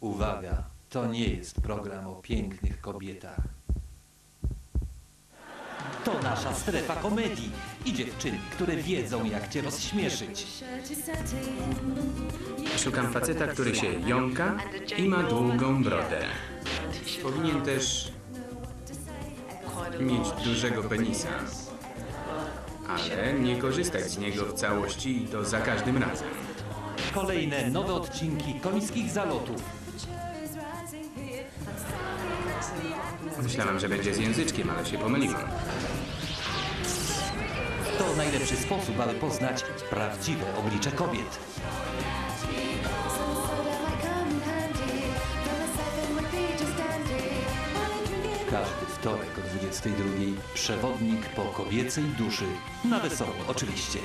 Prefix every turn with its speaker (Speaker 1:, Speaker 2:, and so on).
Speaker 1: Uwaga, to nie jest program o pięknych kobietach.
Speaker 2: To nasza strefa komedii i dziewczyny, które wiedzą jak cię rozśmieszyć.
Speaker 3: Szukam faceta, który się jąka i ma długą brodę. Powinien też mieć dużego penisa. Ale nie korzystać z niego w całości i to za każdym razem.
Speaker 2: Kolejne nowe odcinki komickich zalotów.
Speaker 3: Myślałem, że będzie z języczkiem, ale się pomyliłem.
Speaker 2: To najlepszy sposób, aby poznać prawdziwe oblicze kobiet. Każdy wtorek o 22 przewodnik po kobiecej duszy. Na wesoło, oczywiście.